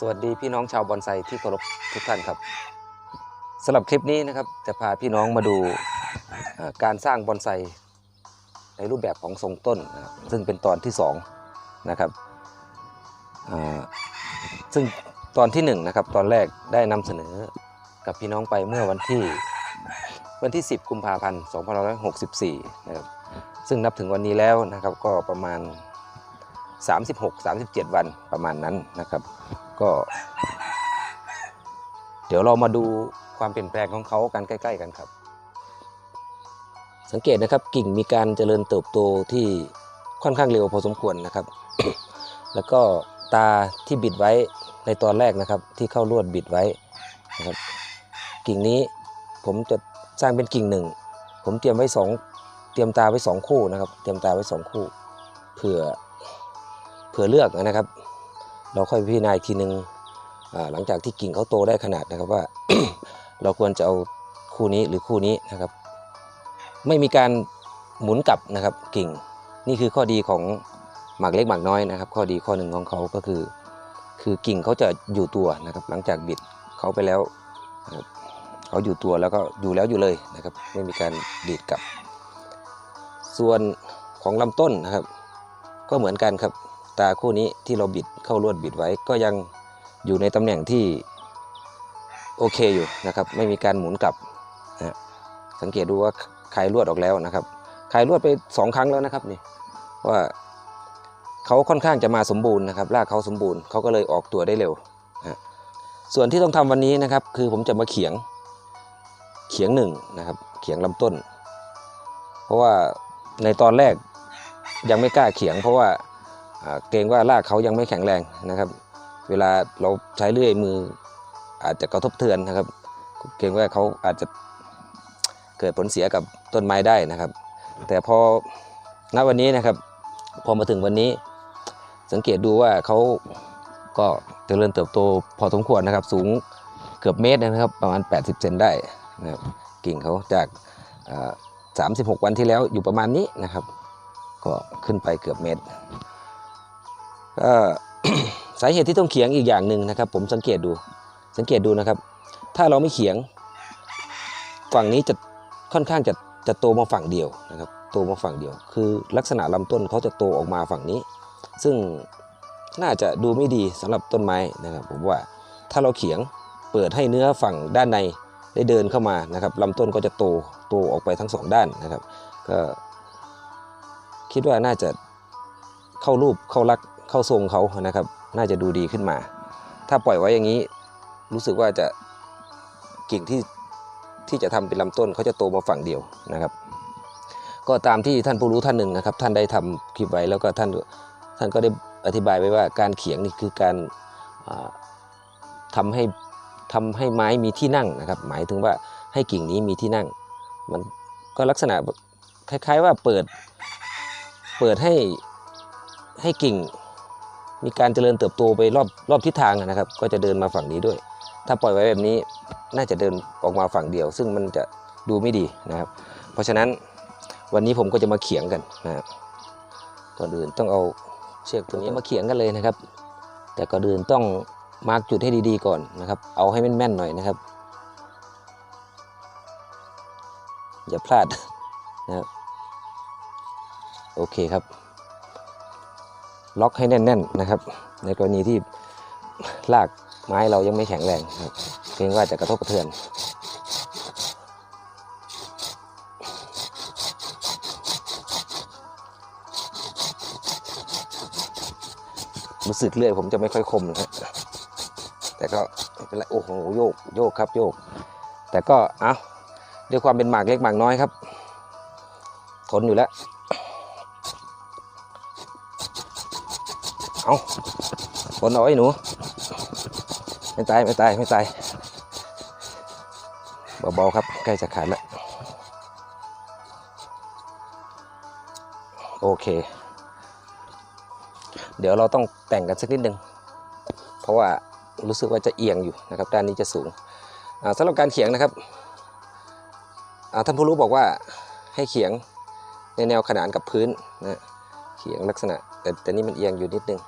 สวัสดีพี่น้องชาวบอนไซที่เคารพทุกท่านครับสำหรับคลิปนี้นะครับจะพาพี่น้องมาดูการสร้างบอนไซในรูปแบบของทรงต้นนะครับซึ่งเป็นตอนที่สองนะครับซึ่งตอนที่หนึ่งนะครับตอนแรกได้นำเสนอกับพี่น้องไปเมื่อวันที่วันที่ 10 กุมภาพันธ์ 2564 นะครับซึ่งนับถึงวันนี้แล้วนะครับก็ประมาณ 36-37 วันประมาณนั้นนะครับ ก็ เดี๋ยวเรามาดูความเปลี่ยนแปลงของเขากันใกล้ ๆ กันครับ สังเกตนะครับกิ่งมีการเจริญเติบโตที่ค่อนข้างเร็วพอสมควรนะครับ แล้วก็ตาที่บิดไว้ในตอนแรกนะครับ ที่เข้าลวดบิดไว้นะครับ กิ่งนี้ผมจะสร้างเป็นกิ่งหนึ่งผมเตรียมไว้สองเตรียมตาไว้สองคู่นะครับ เตรียมตาไว้สองคู่ เผื่อเผื่อเลือกนะครับ เราค่อยพิจารณาอีกทีหนึ่งหลังจากที่กิ่งเขาโตได้ขนาดนะครับว่า เราควรจะเอาคู่นี้หรือคู่นี้นะครับ ไม่มีการหมุนกลับนะครับกิ่ง นี่คือข้อดีของหมากเล็กหมากน้อยนะครับ ข้อดีข้อหนึ่งของเขาก็คือ คือกิ่งเขาจะอยู่ตัวนะครับ หลังจากบิดเขาไปแล้วนะครับเขาอยู่ตัวแล้วก็อยู่แล้วอยู่เลยนะครับ ไม่มีการดีดกลับ ส่วนของลำต้นนะครับ ก็เหมือนกันครับ ตาคู่นี้ที่เราบิดเข้าลวดบิดไว้ก็ยังอยู่ในตำแหน่งที่โอเคอยู่นะครับไม่มีการหมุนกลับนะสังเกตดูว่าคลายลวดออกแล้วนะครับคลายลวดไปสองครั้งแล้วนะครับนี่ว่าเขาค่อนข้างจะมาสมบูรณ์นะครับรากเขาสมบูรณ์เขาก็เลยออกตัวได้เร็วนะส่วนที่ต้องทำวันนี้นะครับ คือผมจะมาเขียงเขียงหนึ่งนะครับเขียงลำต้น เพราะว่าในตอนแรกยังไม่กล้าเขียง เพราะว่า เกรงว่ารากเขายังไม่แข็งแรงนะครับ เวลาเราใช้เลื่อยมืออาจจะกระทบเทือนนะครับ เกรงว่าเขาอาจจะเกิดผลเสียกับต้นไม้ได้นะครับ แต่พอณวันนี้นะครับ พอมาถึงวันนี้ สังเกตดูว่าเขาก็เจริญเติบโตพอสมควรนะครับ สูงเกือบเมตรนะครับ ประมาณ 80 เซนได้นะครับกิ่งเขาจากอ่า36 วันที่แล้วอยู่ประมาณนี้นะครับ ก็ขึ้นไปเกือบเมตร ก็สาเหตุที่ต้องเขียงอีกอย่างหนึ่งนะครับ ผมสังเกตดูสังเกตดูนะครับ ถ้าเราไม่เขียง ฝั่งนี้จะค่อนข้างจะจะโตมาฝั่งเดียวนะครับ โตมาฝั่งเดียว คือลักษณะลำต้นเขาจะโตออกมาฝั่งนี้ ซึ่งน่าจะดูไม่ดีสำหรับต้นไม้นะครับ ผมว่าถ้าเราเขียงเปิดให้เนื้อฝั่งด้านในได้เดินเข้ามานะครับลำต้นก็จะโตโตออกไปทั้งสองด้านนะครับ ก็คิดว่าน่าจะเข้ารูปเข้ารัก เข้าทรงเขานะครับ น่าจะดูดีขึ้นมา ถ้าปล่อยไว้อย่างนี้ รู้สึกว่าจะกิ่งที่ที่จะทำเป็นลำต้นเขาจะโตมาฝั่งเดียวนะครับ ก็ตามที่ท่านผู้รู้ท่านหนึ่งนะครับ ท่านได้ทำคลิปไว้แล้วก็ท่านท่านก็ได้อธิบายไว้ว่าการเขียงนี่คือการอ่าทำให้ทำให้ไม้มีที่นั่งนะครับ หมายถึงว่าให้กิ่งนี้มีที่นั่ง มันก็ลักษณะคล้าย ๆ ว่าเปิด เปิดให้ให้กิ่ง มีการเจริญเติบโตไปรอบรอบทิศทางนะครับ ก็จะเดินมาฝั่งนี้ด้วย ถ้าปล่อยไว้แบบนี้น่าจะเดินออกมาฝั่งเดียว ซึ่งมันจะดูไม่ดีนะครับ เพราะฉะนั้นวันนี้ผมก็จะมาเขียงกันนะครับก่อนอื่นต้องเอาเชือกตัวนี้มาเขียงกันเลยนะครับ แต่ก่อนอื่นต้องมาร์กจุดให้ดีๆก่อนนะครับ เอาให้แม่นๆหน่อยนะครับ อย่าพลาดนะครับโอเคครับ ล็อกให้แน่นๆนะครับ ในกรณีที่รากไม้เรายังไม่แข็งแรงครับเกรงว่าจะกระทบกระเทือนรู้สึกเลื่อยผมจะไม่ค่อยคมนะฮะแต่ก็ไม่เป็นไรโอ้โหโยกโยกครับโยก แต่ก็เอาด้วยความเป็นหมากเล็กหมากน้อยครับ ทนอยู่แล้ว เอาทนเอาไอ้หนู ไม่ตายไม่ตายไม่ตายเบาๆครับ ใกล้จะขาดแล้ว โอเค เดี๋ยวเราต้องแต่งกันสักนิดนึง เพราะว่ารู้สึกว่าจะเอียงอยู่นะครับด้านนี้จะสูงสำหรับการเขียงนะครับท่านผู้รู้บอกว่าให้เขียงในแนวขนานกับพื้นนะเขียงลักษณะแต่แต่นี่มันเอียงอยู่นิดนึง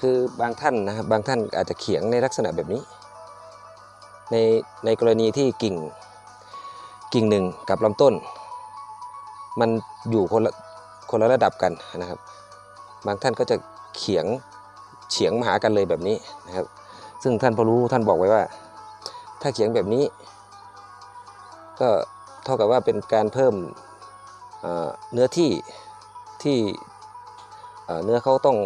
คือบางท่านนะครับบางท่านอาจจะเขียงในลักษณะแบบนี้ ในในกรณีที่กิ่งกิ่งหนึ่งกับลำต้น มันอยู่คนละคนละระดับกันนะครับ บางท่านก็จะเขียงเฉียงมาหากันเลยแบบนี้นะครับ ซึ่งท่านพอรู้ท่านบอกไว้ว่า ถ้าเขียงแบบนี้ ก็เท่ากับว่าเป็นการเพิ่มเนื้อที่ที่เนื้อเขาต้อง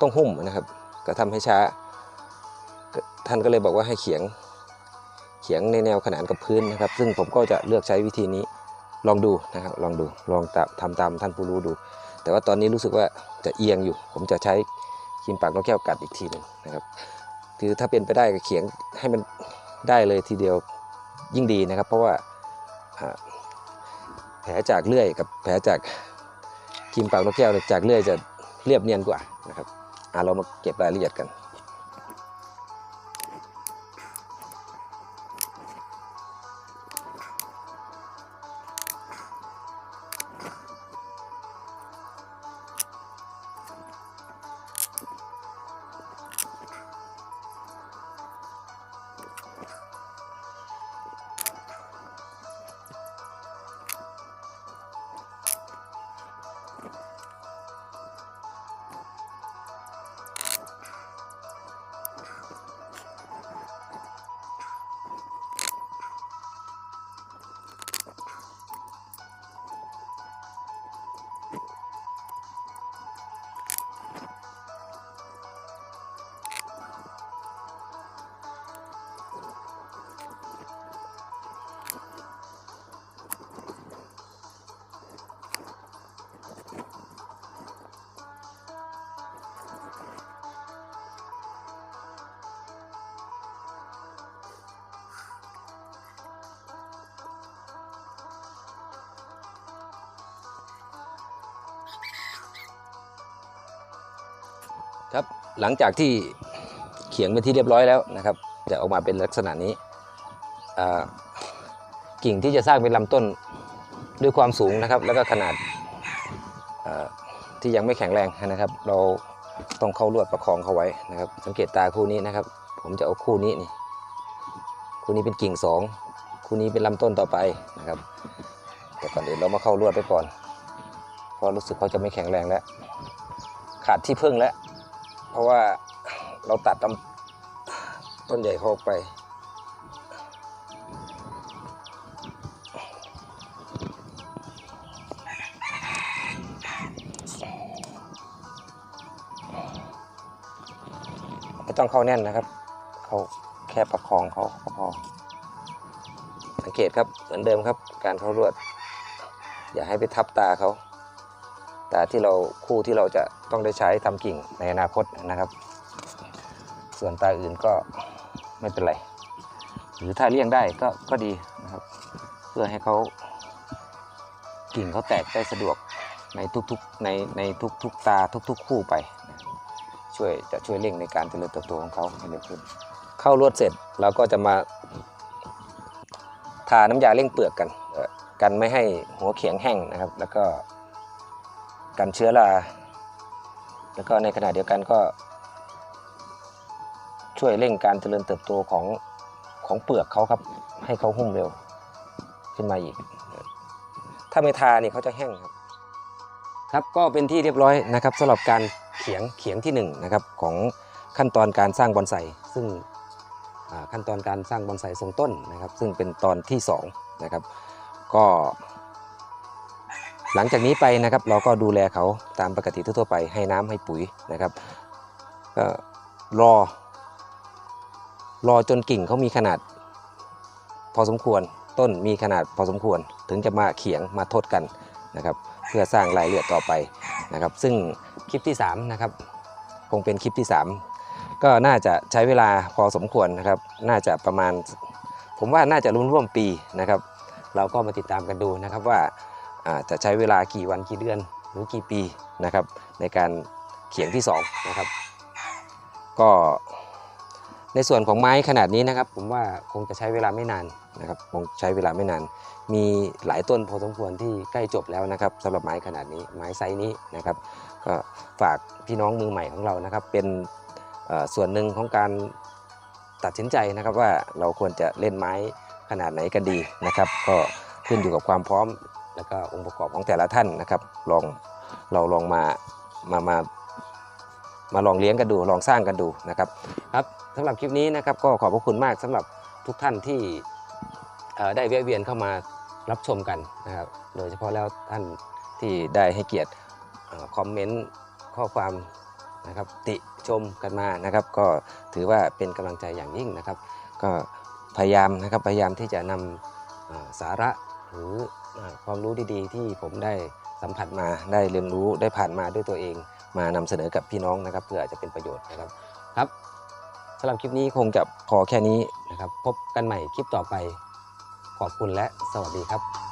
ต้องหุ้มนะครับ ก็ทำให้ช้า ท่านก็เลยบอกว่าให้เขียง เขียงในแนวขนานกับพื้นนะครับ ซึ่งผมก็จะเลือกใช้วิธีนี้ลองดูนะครับ ลองดู ลองตามทำตามท่านผู้รู้ดู แต่ว่าตอนนี้รู้สึกว่าจะเอียงอยู่ ผมจะใช้ครีมปากนกแก้วกัดอีกทีหนึ่งนะครับ คือถ้าเป็นไปได้ก็เขียงให้มันได้เลยทีเดียวยิ่งดีนะครับ เพราะว่าแผลจากเลื่อยกับแผลจากครีมปากนกแก้วจากเลื่อยจะเรียบเนียนกว่านะครับ เรามาเก็บรายละเอียดกัน หลังจากที่เขียงเป็นที่เรียบร้อยแล้วนะครับ จะออกมาเป็นลักษณะนี้กิ่งที่จะสร้างเป็นลำต้นด้วยความสูงนะครับ แล้วก็ขนาดที่ยังไม่แข็งแรงนะครับ เราต้องเข้าลวดประคองเขาไว้นะครับ สังเกตตาคู่นี้นะครับ ผมจะเอาคู่นี้นี่คู่นี้เป็นกิ่งสองคู่นี้เป็นลำต้นต่อไปนะครับ แต่ก่อนอื่นเรามาเข้าลวดไปก่อนเพราะรู้สึกเขาจะไม่แข็งแรงแล้ว ขาดที่พึ่งแล้ว ราะว่าเราตัดต้นต้นใหญ่เขาออกไป ไม่ต้องเข้าแน่นนะครับ เขาแค่ประคองเขาพอสังเกตครับเหมือนเดิมครับ การเข้ารวด อย่าให้ไปทับตาเขาตาที่เราคู่ที่เราจะ ต้องได้ใช้ทำกิ่งในอนาคตนะครับ ส่วนตาอื่นก็ไม่เป็นไร หรือถ้าเลี่ยงได้ก็ก็ดีนะครับ เพื่อให้เขากิ่งเขาแตกได้สะดวกในทุกๆในในทุกๆตาทุก ๆ คู่ไปนะช่วยจะช่วยเร่งในการเจริญเติบโตของเขาให้เร็วขึ้น เข้าลวดเสร็จเราก็จะมาทาน้ำยาเร่งเปลือกกันกันไม่ให้หัวเขียงแห้งนะครับ แล้วก็กันเชื้อรา แล้วก็ในขณะเดียวกันก็ ช่วยเร่งการเจริญเติบโตของของเปลือกเขาครับ ให้เขาหุ้มเร็วขึ้นมาอีก ถ้าไม่ทานี่เขาจะแห้งครับ ครับก็เป็นที่เรียบร้อยนะครับสำหรับการเขียงเขียงที่หนึ่งนะครับของขั้นตอนการสร้างบอนไซซึ่งขั้นตอนการสร้างบอนไซทรงต้นนะครับ ซึ่งเป็นตอนที่สองนะครับก็ หลังจากนี้ไปนะครับเราก็ดูแลเขาตามปกติทั่วไปให้น้ำให้ปุ๋ยนะครับก็รอ รอจนกิ่งเขามีขนาด พอสมควรต้นมีขนาดพอสมควรถึงจะมาเขียงมาทดกันนะครับเพื่อสร้างรายละเอียดต่อไปนะครับ ซึ่งคลิปที่3นะครับคงเป็นคลิปที่ 3 ก็น่าจะใช้เวลาพอสมควรนะครับ น่าจะประมาณ ผมว่าน่าจะร่วมร่วมปีนะครับ เราก็มาติดตามกันดูนะครับว่า จะใช้เวลากี่วันกี่เดือนหรือกี่ปีนะครับ ในการเขียงที่2นะครับ ก็ในส่วนของไม้ขนาดนี้นะครับ ผมว่าคงจะใช้เวลาไม่นานนะครับคงใช้เวลาไม่นาน มีหลายต้นพอสมควรที่ใกล้จบแล้วนะครับสำหรับไม้ขนาดนี้ไม้ไซส์นี้นะครับ ก็ฝากพี่น้องมือใหม่ของเรานะครับ เป็นส่วนหนึ่งของการตัดสินใจนะครับว่าเราควรจะเล่นไม้ขนาดไหนกันดีนะครับ ก็ขึ้นอยู่กับความพร้อม แล้วก็องค์ประกอบของแต่ละท่านนะครับ ลองเราลองมามามามาลองเลี้ยงกันดูลองสร้างกันดูนะครับครับสำหรับคลิปนี้นะครับก็ขอบพระคุณมากสำหรับทุกท่านที่ได้แวะเวียนเข้ามารับชมกันนะครับ โดยเฉพาะแล้วท่านที่ได้ให้เกียรติคอมเมนต์ข้อความนะครับติชมกันมานะครับ ก็ถือว่าเป็นกำลังใจอย่างยิ่งนะครับ ก็พยายามนะครับพยายามที่จะนำอ่าสาระหรือ ความรู้ดีๆ ที่ผมได้สัมผัสมาได้เรียนรู้ได้ผ่านมาด้วยตัวเอง มานำเสนอกับพี่น้องนะครับ เพื่ออาจจะเป็นประโยชน์นะครับครับสำหรับคลิปนี้คงจะพอแค่นี้นะครับ พบกันใหม่คลิปต่อไป ขอบคุณและสวัสดีครับ